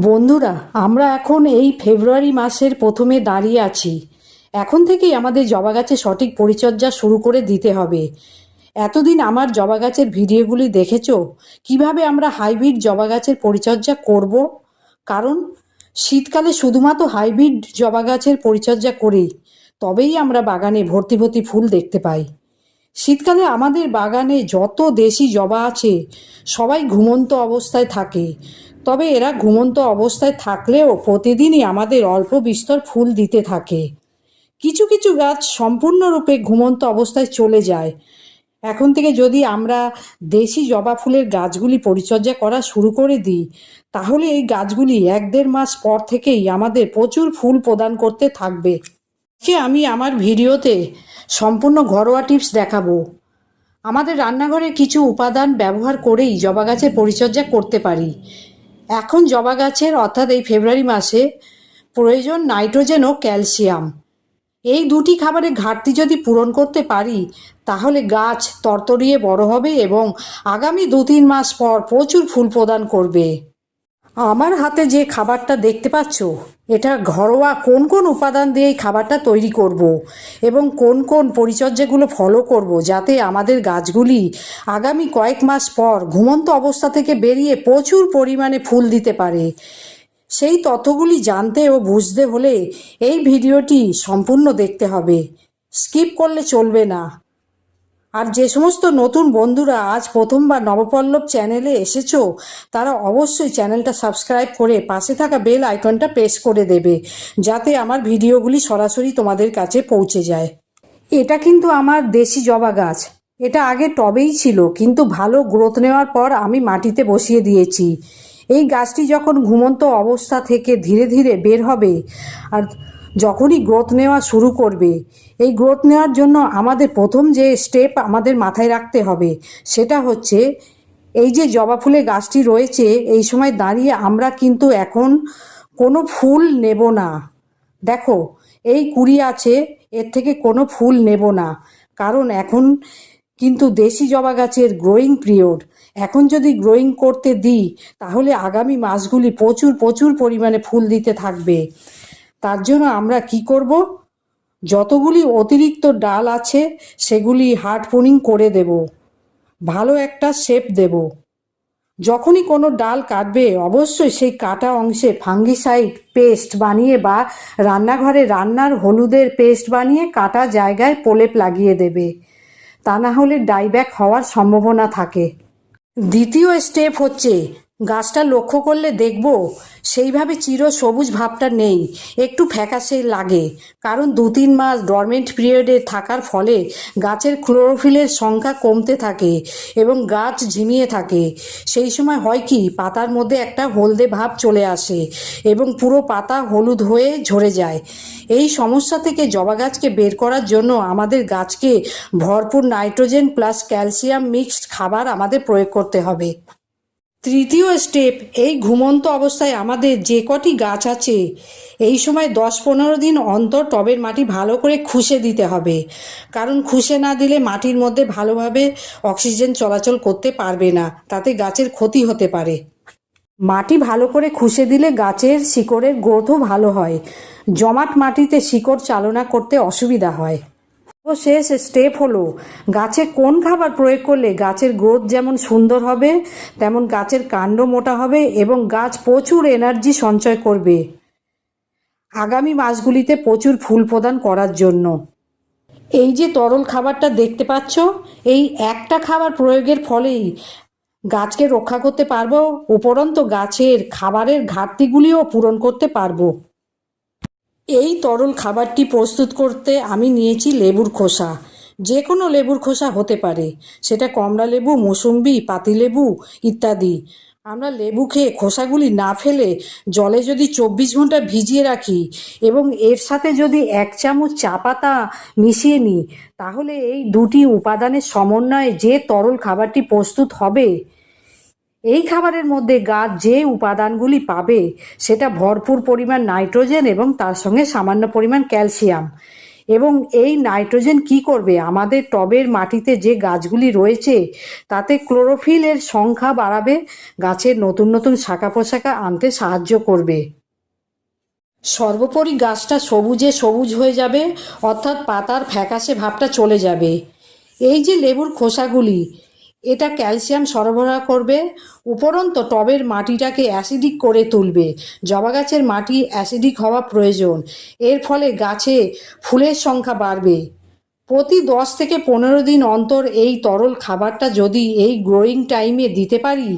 বন্ধুরা, আমরা এখন এই ফেব্রুয়ারি মাসের প্রথমে দাঁড়িয়ে আছি। এখন থেকেই আমাদের জবা গাছের সঠিক পরিচর্যা শুরু করে দিতে হবে। এতদিন আমার জবা গাছের ভিডিওগুলি দেখেছ? কীভাবে আমরা হাইব্রিড জবা গাছের পরিচর্যা করব? কারণ, শীতকালে শুধুমাত্র হাইব্রিড জবা গাছের পরিচর্যা করি, তবেই আমরা বাগানে ভর্তি ভর্তি ফুল দেখতে পাই। শীতকালে আমাদের বাগানে যত দেশি জবা আছে, সবাই ঘুমন্ত অবস্থায় থাকে। তবে এরা ঘুমন্ত অবস্থায় থাকলেও প্রতিদিনই আমাদের অল্প বিস্তর ফুল দিতে থাকে। কিছু কিছু গাছ সম্পূর্ণরূপে ঘুমন্ত অবস্থায় চলে যায়। এখন থেকে যদি আমরা দেশি জবা ফুলের গাছগুলি পরিচর্যা করা শুরু করে দিই, তাহলে এই গাছগুলি এক দেড় মাস পর থেকেই আমাদের প্রচুর ফুল প্রদান করতে থাকবে। আমি আমার ভিডিওতে সম্পূর্ণ ঘরোয়া টিপস দেখাবো। আমাদের রান্নাঘরে কিছু উপাদান ব্যবহার করেই জবা গাছের পরিচর্যা করতে পারি। এখন জবা গাছের, অর্থাৎ এই ফেব্রুয়ারি মাসে প্রয়োজন নাইট্রোজেন ও ক্যালসিয়াম। এই দুটি খাবারের ঘাটতি যদি পূরণ করতে পারি, তাহলে গাছ তরতরিয়ে বড় হবে এবং আগামী দু তিন মাস পর প্রচুর ফুল প্রদান করবে। আমার হাতে যে খাবারটা দেখতে পাচ্ছ, এটা ঘরোয়া কোন কোন উপাদান দিয়ে এই খাবারটা তৈরি করব এবং কোন কোন পরিচর্যাগুলো ফলো করব যাতে আমাদের গাছগুলি আগামী কয়েক মাস পর ঘুমন্ত অবস্থা থেকে বেরিয়ে প্রচুর পরিমাণে ফুল দিতে পারে। সেই তথ্যগুলি জানতে ও বুঝতে হলে এই ভিডিওটি সম্পূর্ণ দেখতে হবে। স্কিপ করলে চলবে না। আর যে সমস্ত নতুন বন্ধুরা আজ প্রথমবার নবপল্লব চ্যানেলে এসেছ, তারা অবশ্যই চ্যানেলটা সাবস্ক্রাইব করে পাশে থাকা বেল আইকনটা প্রেস করে দেবে, যাতে আমার ভিডিওগুলি সরাসরি তোমাদের কাছে পৌঁছে যায়। এটা কিন্তু আমার দেশি জবা গাছ। এটা আগে টবেই ছিল, কিন্তু ভালো গ্রোথ নেওয়ার পর আমি মাটিতে বসিয়ে দিয়েছি। এই গাছটি যখন ঘুমন্ত অবস্থা থেকে ধীরে ধীরে বের হবে, আর যখনই গ্রোথ নেওয়া শুরু করবে, এই গ্রোথ নেওয়ার জন্য আমাদের প্রথম যে স্টেপ আমাদের মাথায় রাখতে হবে, সেটা হচ্ছে এই যে জবা ফুলের গাছটি রয়েছে, এই সময় দাঁড়িয়ে আমরা কিন্তু এখন কোনো ফুল নেব না। দেখো, এই কুড়ি আছে, এর থেকে কোনো ফুল নেব না। কারণ এখন কিন্তু দেশি জবা গাছের গ্রোয়িং পিরিয়ড এখন যদি গ্রোয়িং করতে দিই, তাহলে আগামী মাসগুলি প্রচুর প্রচুর পরিমাণে ফুল দিতে থাকবে। তার জন্য আমরা কি করব? যতগুলি অতিরিক্ত ডাল আছে, সেগুলি হার্ড পোনিং করে দেব। ভালো একটা শেপ দেব। যখনই কোনো ডাল কাটবে, অবশ্যই সেই কাটা অংশে ফাঙ্গিসাইড পেস্ট বানিয়ে বা রান্নাঘরে রান্নার হলুদের পেস্ট বানিয়ে কাটা জায়গায় প্রলেপ লাগিয়ে দেবে। তা না হলে ডাইব্যাক হওয়ার সম্ভাবনা থাকে। দ্বিতীয় স্টেপ হচ্ছে গাছটা লক্ষ্য করলে দেখব সেইভাবে চির সবুজ ভাবটা নেই, একটু ফ্যাকাশে লাগে। কারণ দু তিন মাস ডরমেন্ট পিরিয়ডে থাকার ফলে গাছের ক্লোরোফিলের সংখ্যা কমতে থাকে এবং গাছ ঝিমিয়ে থাকে। সেই সময় হয় কি, পাতার মধ্যে একটা হলদে ভাব চলে আসে এবং পুরো পাতা হলুদ হয়ে ঝরে যায়। এই সমস্যা থেকে জবা গাছকে বের করার জন্য আমাদের গাছকে ভরপুর নাইট্রোজেন প্লাস ক্যালসিয়াম মিক্সড খাবার আমাদের প্রয়োগ করতে হবে। তৃতীয় স্টেপ, এই ঘুমন্ত অবস্থায় আমাদের যে কটি গাছ আছে, এই সময় দশ পনেরো দিন অন্তর টবের মাটি ভালো করে খুশে দিতে হবে। কারণ খুশে না দিলে মাটির মধ্যে ভালোভাবে অক্সিজেন চলাচল করতে পারবে না, তাতে গাছের ক্ষতি হতে পারে। মাটি ভালো করে খুশে দিলে গাছের শিকড়ের গ্রোথও ভালো হয়। জমাট মাটিতে শিকড় চালনা করতে অসুবিধা হয়। শেষ স্টেপ হলো। গাছে কোন খাবার প্রয়োগ করলে গাছের গ্রোথ যেমন সুন্দর হবে, তেমন গাছের কাণ্ড মোটা হবে এবং গাছ প্রচুর এনার্জি সঞ্চয় করবে। আগামী মাসগুলিতে প্রচুর ফুল প্রদান করার জন্য। এই যে তরল খাবারটা দেখতে পাচ্ছ, এই একটা খাবার প্রয়োগের ফলেই গাছকে রক্ষা করতে পারব, উপরন্ত গাছের খাবারের ঘাটতিগুলিও পূরণ করতে পারব। এই তরল খাবারটি প্রস্তুত করতে আমি নিয়েছি লেবুর খোসা। যে কোনো লেবুর খোসা হতে পারে। সেটা কমলা লেবু, মৌসুম্বি পাতিলেবু ইত্যাদি। আমরা লেবু খেয়ে খোসাগুলি না ফেলে জলে যদি চব্বিশ ঘণ্টা ভিজিয়ে রাখি এবং এর সাথে যদি এক চামচ চা পাতা মিশিয়ে নিই, তাহলে এই দুটি উপাদানের সমন্বয়ে যে তরল খাবারটি প্রস্তুত হবে এই খাবারের মধ্যে গাছ যে উপাদানগুলি পাবে, সেটা ভরপুর পরিমাণ নাইট্রোজেন এবং তার সঙ্গে সামান্য পরিমাণ ক্যালসিয়াম। এবং এই নাইট্রোজেন কি করবে? আমাদের টবের মাটিতে যে গাছগুলি রয়েছে, তাতে ক্লোরোফিলের সংখ্যা বাড়াবে, গাছের নতুন নতুন শাখা পোশাখা আনতে সাহায্য করবে। সর্বোপরি গাছটা সবুজে সবুজ হয়ে যাবে, অর্থাৎ পাতার ফ্যাকাশে ভাবটা চলে যাবে। এই যে লেবুর খোসাগুলি এটা ক্যালসিয়াম সরবরাহ করবে, উপরন্ত টবের মাটিটাকে অ্যাসিডিক করে তুলবে। জবা গাছের মাটি অ্যাসিডিক হওয়া প্রয়োজন। এর ফলে গাছে ফুলের সংখ্যা বাড়বে। প্রতি দশ থেকে পনেরো দিন অন্তর এই তরল খাবারটা যদি এই গ্রোয়িং টাইমে দিতে পারি,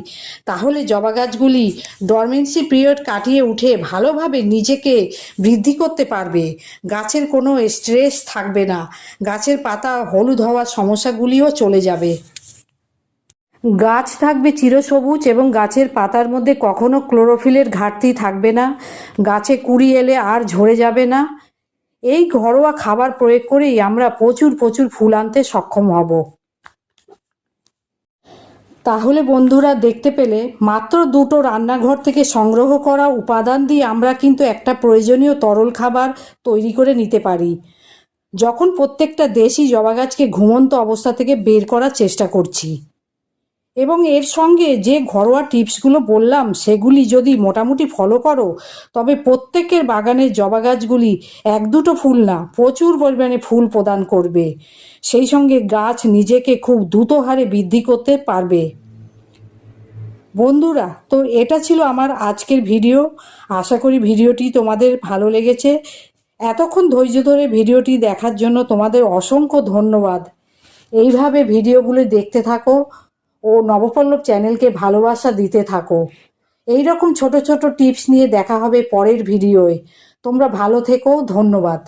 তাহলে জবা গাছগুলি ডরমেন্সি পিরিয়ড কাটিয়ে উঠে ভালোভাবে নিজেকে বৃদ্ধি করতে পারবে। গাছের কোনো স্ট্রেস থাকবে না। গাছের পাতা হলুদ হওয়ার সমস্যাগুলিও চলে যাবে। গাছ থাকবে চিরসবুজ এবং গাছের পাতার মধ্যে কখনো ক্লোরোফিলের ঘাটতি থাকবে না। গাছে কুড়ি এলে আর ঝরে যাবে না। এই ঘরোয়া খাবার প্রয়োগ করেই আমরা প্রচুর প্রচুর ফুল আনতে সক্ষম হব। তাহলে বন্ধুরা, দেখতে পেলে মাত্র দুটো রান্নাঘর থেকে সংগ্রহ করা উপাদান দিয়ে আমরা কিন্তু একটা প্রয়োজনীয় তরল খাবার তৈরি করে নিতে পারি। যখন প্রত্যেকটা দেশি জবা গাছকে ঘুমন্ত অবস্থা থেকে বের করার চেষ্টা করছি। এবং এর সঙ্গে যে ঘরোয়া টিপসগুলো বললাম, সেগুলি যদি মোটামুটি ফলো করো, তবে প্রত্যেকের বাগানের জবা গাছগুলি এক দুটো ফুল না, প্রচুর পরিমাণে ফুল প্রদান করবে। সেই সঙ্গে গাছ নিজেকে খুব দ্রুত হারে বৃদ্ধি করতে পারবে। বন্ধুরা, তো এটা ছিল আমার আজকের ভিডিও। আশা করি ভিডিওটি তোমাদের ভালো লেগেছে। এতক্ষণ ধৈর্য ধরে ভিডিওটি দেখার জন্য তোমাদের অসংখ্য ধন্যবাদ। এইভাবে ভিডিওগুলো দেখতে থাকো। ও নবপল্লব চ্যানেলকে ভালোবাসা দিতে থাকো। এই রকম ছোট ছোট টিপস নিয়ে দেখা হবে পরের ভিডিওয়। তোমরা ভালো থেকো, ধন্যবাদ।